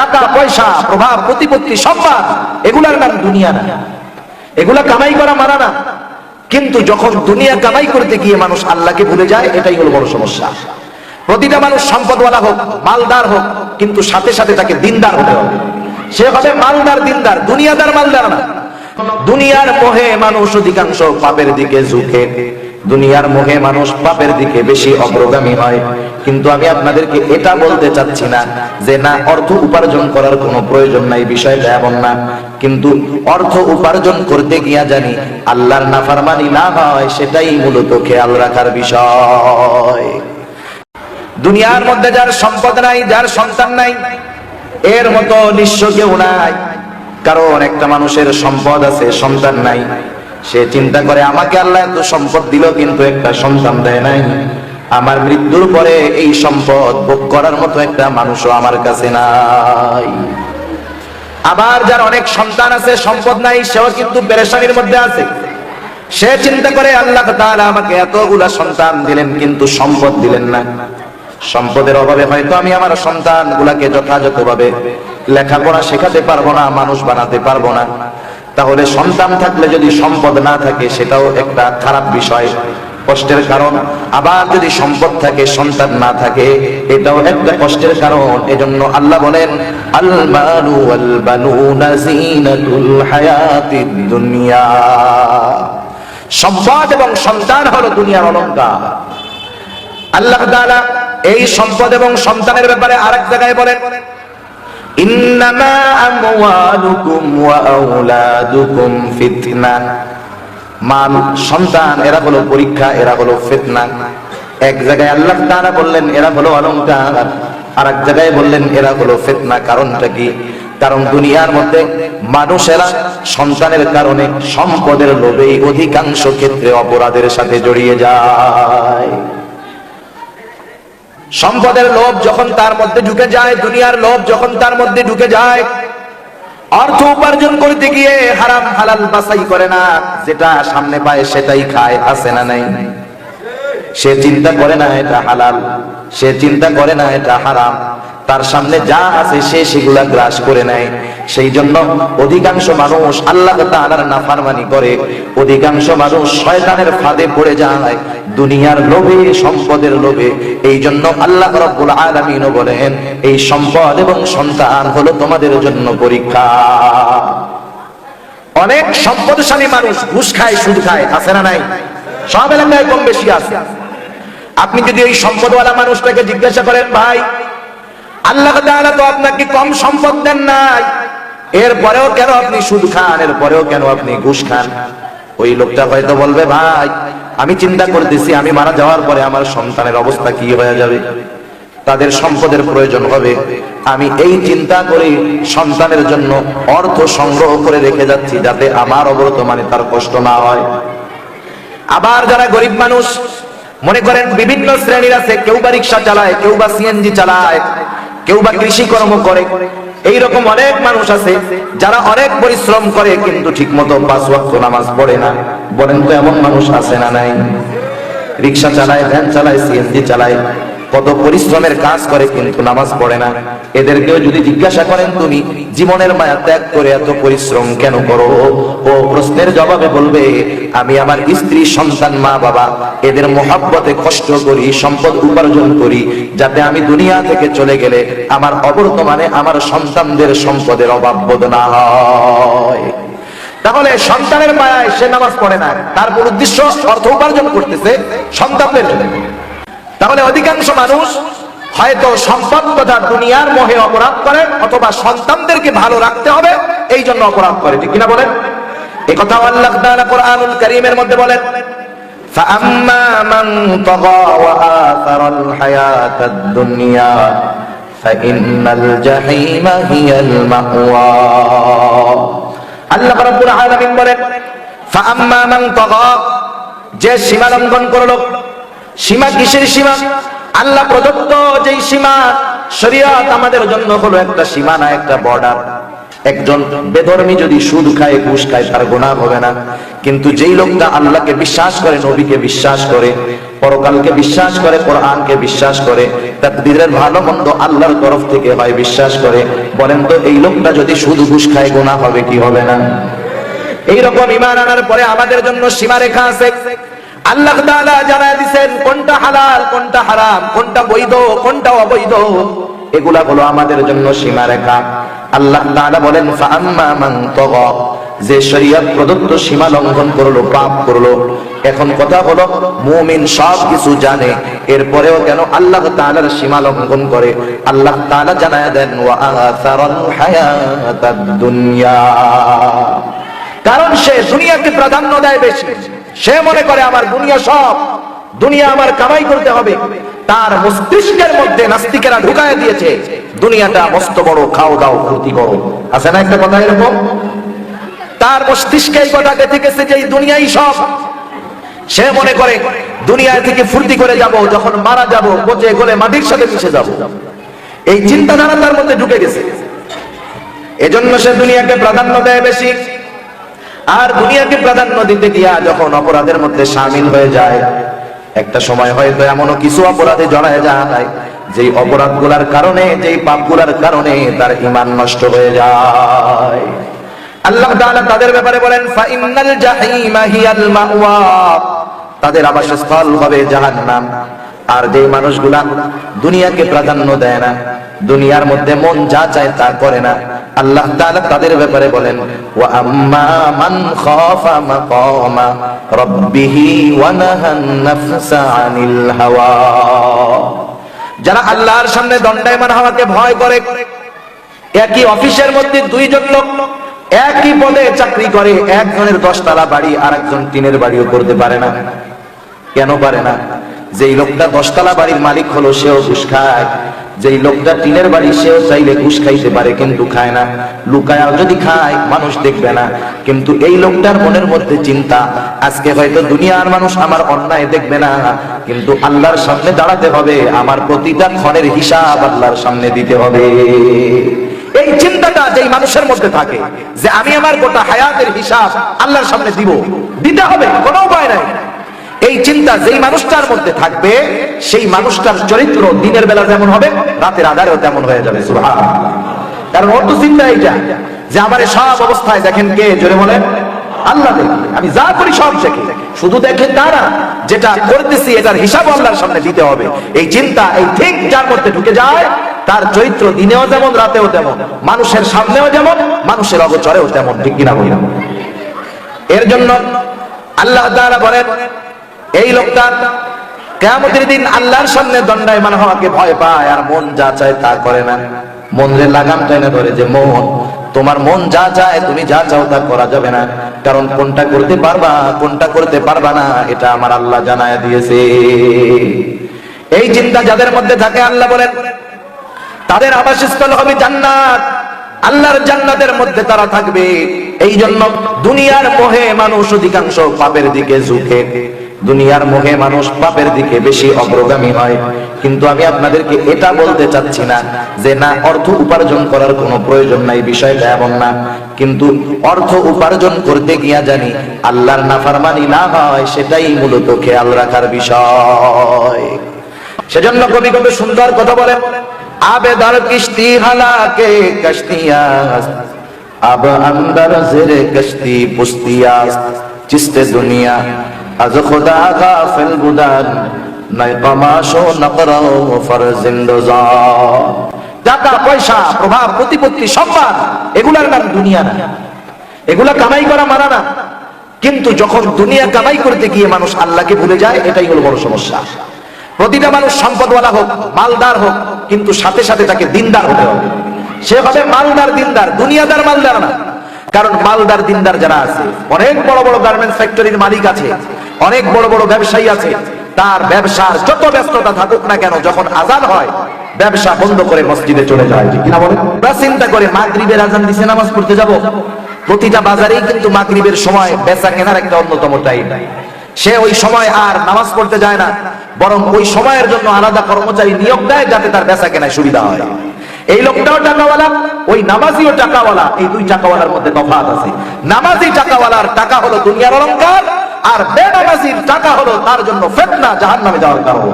টাকা, পয়সা, প্রভাব, প্রতিপত্তি, সম্মান, এগুলার নাম দুনিয়া না। এগুলা কামাই করা মানা না। কিন্তু যখন দুনিয়া কামাই করতে গিয়ে মানুষ আল্লাহকে ভুলে যায়, এটাই হলো বড় সমস্যা। প্রতিটা মানুষ সম্পদওয়ালা হোক, মালদার হোক, কিন্তু সাথে সাথে তাকে দিনদার হতে হবে। সে হবে মালদার দিনদার, দুনিয়াদার মালদার না। দুনিয়ার মোহে মানুষ অধিকাংশ পাপের দিকে ঝুঁকে। দুনিয়ার মোহে মানুষ পাপের দিকে বেশি অগ্রগামী হয়। কিন্তু আমি আপনাদেরকে এটা বলতে চাচ্ছি না যে না, অর্থ উপার্জন করার কোনো প্রয়োজন নাই, বিষয়টা এমন না। কিন্তু অর্থ উপার্জন করতে গিয়া জানি আল্লাহর নাফারমানি না হয়, সেটাই মূলত খেয়াল রাখার বিষয়। দুনিয়ার মধ্যে যার সম্পদ নাই, যার সন্তান নাই, এর মতো নিঃস্ব কেউ নাই। কারণ একটা মানুষের সম্পদ আছে, সন্তান নাই। সে চিন্তা করে, আমাকে আল্লাহ এত সম্পদ দিল, কিন্তু একটা সন্তান দেয় নাই। আমার মৃত্যুর পরে এই সম্পদ ভোগ করার মতো একটা মানুষও আমার কাছে নাই। আবার যার অনেক সন্তান আছে, সম্পদ নাই, সেও কিন্তু পেরেশানির মধ্যে আছে। সে চিন্তা করে, আল্লাহ তাআলা আমাকে এতগুলা সন্তান দিলেন, কিন্তু সম্পদ দিলেন না। সম্পদের অভাবে হয়তো আমি আমার সন্তান গুলাকে যথাযথভাবে লেখাপড়া শেখাতে পারব না, মানুষ বানাতে পারব না। তাহলে সন্তান থাকলে যদি সম্পদ না থাকে, সেটাও একটা খারাপ বিষয়, কষ্টের কারণ। আবার যদি সম্পদ থাকে, সন্তান না থাকে, এটাও একটা কষ্টের কারণ। এজন্য আল্লাহ বলেন আল মালু ওয়াল জিনাতুল হায়াতিদ দুনিয়া। সম্পদ এবং সন্তান হলো দুনিয়ার অলংকার। আল্লাহ তাআলা এই সম্পদ এবং সন্তানের ব্যাপারে আরেক জায়গায় বলেন ফিতনা। সন্তান, এরা হলো পরীক্ষা, এরা হলো ফিতনা। এক জায়গায় আল্লাহ তাআলা বললেন, এরা হলো অলংকার। আর এক জায়গায় বললেন, এরা হলো ফিতনা। কারণটা কি? কারণ দুনিয়ার মধ্যে মানুষেরা সন্তানের কারণে সম্পদের লোভেই অধিকাংশ ক্ষেত্রে অপরাধের সাথে জড়িয়ে যায়। সম্পদের লোভ যখন তার মধ্যে ঢুকে যায়, দুনিয়ার লোভ যখন তার মধ্যে ঢুকে যায়, অর্থ উপার্জন করতে গিয়ে হারাম হালাল বাছাই করে না, যেটা সামনে পায় সেটাই খায়, আছে না নাই? সে চিন্তা করে না এটা হালাল, সে চিন্তা করে না এটা হারাম। তার সামনে যা আছে সে সেগুলা গ্রাস করে নেয়। সেই জন্য অধিকাংশ মানুষ আল্লাহ তাআলার নাফরমানি করে। অধিকাংশ মানুষ শয়তানের ফাঁদে পড়ে যায় দুনিয়ার লোভে, সম্পদের লোভে। এই জন্য আল্লাহ রাব্বুল আলামিন বলেন, এই সম্পদ এবং সন্তান হলো তোমাদের জন্য পরীক্ষা। অনেক সম্পদশালী মানুষ ঘুষ খায়, সুদ খায়, আছে না নাই? সব এলাকায় কম বেশি আছে। আপনি যদি এই সম্পদওয়ালা মানুষটাকে জিজ্ঞাসা করেন, ভাই আল্লাহ তো আপনাকে কম সম্পদ দেন নাই। এরপরেও কেন আপনি সুদ খান? এরপরেও কেন আপনি ঘুষ খান? ওই লোকটা হয়তো বলবে, ভাই, আমি চিন্তা করতেছি, আমি মারা যাওয়ার পরে আমার সন্তানের অবস্থা কি হয়ে যাবে? তাদের সম্পদের প্রয়োজন হবে। আমি এই চিন্তা করে সন্তানের জন্য অর্থ সংগ্রহ করে রেখে যাচ্ছি, যাতে আমার অবর্তমানে তার কষ্ট না হয়। আবার যারা গরিব মানুষ, মনে করেন বিভিন্ন শ্রেণির আছে, কেউ বা রিক্সা চালায়, কেউ বা সিএনজি চালায় কেউ বা কৃষি কর্ম করে। এইরকম অনেক মানুষ আছে, যারা অনেক পরিশ্রম করে, কিন্তু ঠিক মতো পাঁচ ওয়াক্ত নামাজ পড়ে না। বলেন তো এমন মানুষ আছে না নাই? রিক্সা চালায়, ভ্যান চালায়, সিএনজি চালায় কত পরিশ্রমের কাজ করে কিন্তু নামাজ পড়ে না। এদেরকেও যদি জিজ্ঞাসা করেন তুমি, জীবনের মায়া ত্যাগ করে এত পরিশ্রম কেন করো? ও প্রশ্নের জবাবে বলবে, আমি আমার স্ত্রী, সন্তান, মা, বাবা, এদের মহাব্বতে কষ্ট করি, সম্পদ উপার্জন করি, যাতে আমি দুনিয়া থেকে চলে গেলে আমার অবর্তমানে আমার সন্তানদের সম্পদের অভাব বোধ না হয়। তাহলে সন্তানের মায়ায় সে নামাজ পড়ে না। তার উদ্দেশ্য অর্থ উপার্জন করতেছে সন্তানদের জন্য। তাহলে অধিকাংশ মানুষ হয়তো সম্পদ তথা দুনিয়ার মোহে অপরাধ করে অথবা সন্তানদেরকে ভালো রাখতে হবে এই জন্য অপরাধ করে ঠিক কিনা বলেন এই কথা আল্লাহ তাআলা কোরআনুল কারীমের মধ্যে বলেন فأما من طغى وآثر الحياة الدنيا فإن الجحيم هي المأوى আল্লাহ রাব্বুল আলামিন বলেন فأما من طغى যে সীমা লঙ্ঘন করলো সীমা কিসের সীমা? আল্লাহ প্রদত্ত যেই সীমা, শরিয়ত আমাদের জন্য হলো একটা সীমানা একটা বর্ডার একজন বেধর্মী যদি সুদ খায়, ঘুষ খায়, তার গুনাহ হবে না। কিন্তু যেই লোকটা আল্লাহকে বিশ্বাস করে, নবীকে বিশ্বাস করে, পরকালকে বিশ্বাস করে, কোরআনকে বিশ্বাস করে তাকদীরের ভালো মন্দ আল্লাহর তরফ থেকে হয় বিশ্বাস করে, বলেন তো এই লোকটা যদি শুধু ঘুষ খায় গোনা হবে কি হবে না? এইরকম ইমান আনার পরে আমাদের জন্য সীমারেখা আছে। আল্লাহ কোনটা হালাল, কোনটা হারাম, কোনটা বৈধ, কোনটা অবৈধ? এগুলা হলো আমাদের জন্য আল্লাহ বলেন যে শরীয়ত প্রদত্ত সীমা লঙ্ঘন করল, পাপ করল। এখন কথা হলো, মুমিন সব কিছু জানে। এরপরেও কেন আল্লাহ তাআলার সীমা লঙ্ঘন করে? আল্লাহ তাআলা জানায় দেন দুনিয়া। কারণ সে দুনিয়াকে প্রাধান্য দেয় বেশি। সে মনে করে আমার দুনিয়া সব, দুনিয়া আমার কামাই করতে হবে। তার মস্তিষ্কের মধ্যে নাস্তিকেরা ঢুকায় দিয়েছে, দুনিয়াটা মস্ত বড়, খাও দাও, ক্ষতি করো। আছে না একটা কথা এরকম? তার মস্তিষ্কে এই কথা গেঁথে গেছে যে এই দুনিয়াই সব। সে মনে করে দুনিয়া থেকে ফুর্তি করে যাব, যখন মারা যাব পচে গলে মাটির সাথে মিশে যাব। এই চিন্তাধারা তার মধ্যে ঢুকে গেছে। এজন্য সে দুনিয়াকে প্রাধান্য দেয় বেশি। আর দুনিয়াকে প্রাধান্য দিতে গিয়া যখন অপরাধের মধ্যে সামিল হয়ে যায়, একটা সময় হয়তো এমনও কিছু অপরাধে জড়ায় যায়, যেই অপরাধগুলার কারণে, যেই পাপগুলার কারণে তার ইমান নষ্ট হয়ে যায়। আল্লাহ তাআলা তাদের ব্যাপারে বলেন ফাইনাল জাহিমা হিয়াল মাওয়া। তাদের আবাসস্থল হবে জাহান্নাম। আর যে মানুষগুলা দুনিয়াকে প্রাধান্য দেয় না, দুনিয়ার মধ্যে মন যা চায় তা করে না আল্লাহ তাআলা তাদের ব্যাপারে বলেন, ওয়া আম্মা মান খাফা মাকামা রাব্বিহি ওয়া নাহান নাফসা আনিল হাওয়া। যারা আল্লাহর সামনে দণ্ডায়মান হওয়াকে ভয় করে, একই অফিসের মধ্যে দুইজন লোক একই পদে চাকরি করে, একজনের দশতলা বাড়ি আর একজন টিনের বাড়িও করতে পারে না। কেন পারে না? যেই লোকটা দশতলা বাড়ির মালিক হলো, সেও ঘুষ খায়। যেই লোকটা টিনের বাড়ি, সেও চাইলে ঘুষ খাইতে পারে, কিন্তু খায় না। লুকায় যদি খায়, মানুষ দেখবে না। কিন্তু এই লোকটার মনের মধ্যে চিন্তা, আজকে হয়তো দুনিয়ার মানুষ আমার অন্যায় দেখবে না, কিন্তু আল্লাহর সামনে দাঁড়াতে হবে, আমার প্রতিটা ক্ষণের হিসাব আল্লাহর সামনে দিতে হবে। এই চিন্তাটা যেই মানুষের মধ্যে থাকে, যে আমি আমার গোটা হায়াতের হিসাব আল্লাহর সামনে দিব, দিতে হবে, কোনো উপায় নাই। এই চিন্তা যেই মানুষটার মধ্যে থাকবে, সেই মানুষটার চরিত্র দিনের বেলা যেমন হবে, রাতের আধারেও তেমন হয়ে যাবে কারণ তো চিন্তা এইটা, যে আমার সব অবস্থায় দেখেন কে? জোরে বলেন। আল্লাহ দেখে, আমি যা করি সব দেখে। শুধু দেখে তারা যেটা করতেছি, এটার হিসাব আল্লাহর সামনে দিতে হবে। এই চিন্তা, এই ঠিক যার মধ্যে ঢুকে যায়, তার চরিত্র দিনেও যেমন, রাতেও তেমন, মানুষের সামনেও যেমন, মানুষের অগোচরেও তেমন, ঠিক কিনা বলি এর জন্য আল্লাহ তাআলা বলেন এই লোকটা কেমতের দিন আল্লাহর সামনে দণ্ডায়মান হওয়াকে ভয় পায়, আর মন যা চায় তা করে না। মনরে লাগাম টেনে ধরে যে, মন, তোমার মন যা চায়, তুমি যা চাও তা করা যাবে না। কারণ কোনটা করতে পারবা, কোনটা করতে পারবা না, এটা আমার আল্লাহ জানায় দিয়েছে। এই চিন্তা যাদের মধ্যে থাকে, আল্লাহ বলেন, তাদের আবাসস্থল হবে জান্নাত। আল্লাহর জান্নাতের মধ্যে তারা থাকবে। এই জন্য দুনিয়ার মোহে মানুষ অধিকাংশ পাপের দিকে ঝুঁকে। দুনিয়ার মুখে মানুষ পাপের দিকে বেশি অগ্রগামী হয়। কিন্তু আমি আপনাদেরকে এটা বলতে চাচ্ছি না যে না, অর্থ উপার্জন করার কোনো প্রয়োজন নাই, বিষয়টা এমন না। কিন্তু অর্থ উপার্জন করতে গিয়া জানি আল্লাহর নাফারমানি না হয়, সেটাই মূলত খেয়াল রাখার বিষয়। সেজন্য কবি কবি সুন্দর কথা বলেন, আবেদার কিস্তি হালাকে কষ্টিয়া আব আন্দার জেরে কষ্টি পুস্তিয়া চিস্তে দুনিয়া از خدا غافل بودن নাই কমাশো নকরো ফরজিন্দোজা টাকা পয়সা প্রভাব প্রতিপত্তি সম্মান এগুলার নাম দুনিয়া না এগুলা কামাই করা মানা না কিন্তু যখন দুনিয়া কামাই করতে গিয়ে মানুষ আল্লাহকে ভুলে যায় এটাই হলো বড় সমস্যা প্রতিটা মানুষ সম্পদওয়ালা হোক মালদার হোক কিন্তু সাথে সাথে তাকে দিনদার হতে হবে সে হবে মালদার দিনদার দুনিয়াদার মালদার না কারণ মালদার দিনদার যারা আছে অনেক বড় বড় গার্মেন্টস ফ্যাক্টরির মালিক আছে অনেক বড় বড় ব্যবসায়ী আছে। তার ব্যবসার যত ব্যস্ততা থাকুক না কেন, যখন আজান হয়, ব্যবসা বন্ধ করে মসজিদে চলে যায়। কিনা বলেন? আমরা চিন্তা করে, মাগরিবের আজান দিছে, নামাজ পড়তে যাব। প্রতিটা বাজারেই কিন্তু মাগরিবের সময় বেচা কেনার একটা অন্যতম টাইম। সে ওই সময় আর নামাজ পড়তে যায় না, বরং ওই সময়ের জন্য আলাদা কর্মচারী নিয়োগ দেয় যাতে তার বেচা কেনায় সুবিধা হয়। এই লোকটাও টাকাওয়ালা, ওই নামাজিও টাকাওয়ালা, এই দুই টাকাওয়ালার মধ্যে তফাৎ আছে। নামাজি টাকাওয়ালার টাকা হলো দুনিয়ার অলংকার আর বেনামাজির টাকা হলো তার জন্য ফেতনা জাহান নামে যাওয়ার কারণ।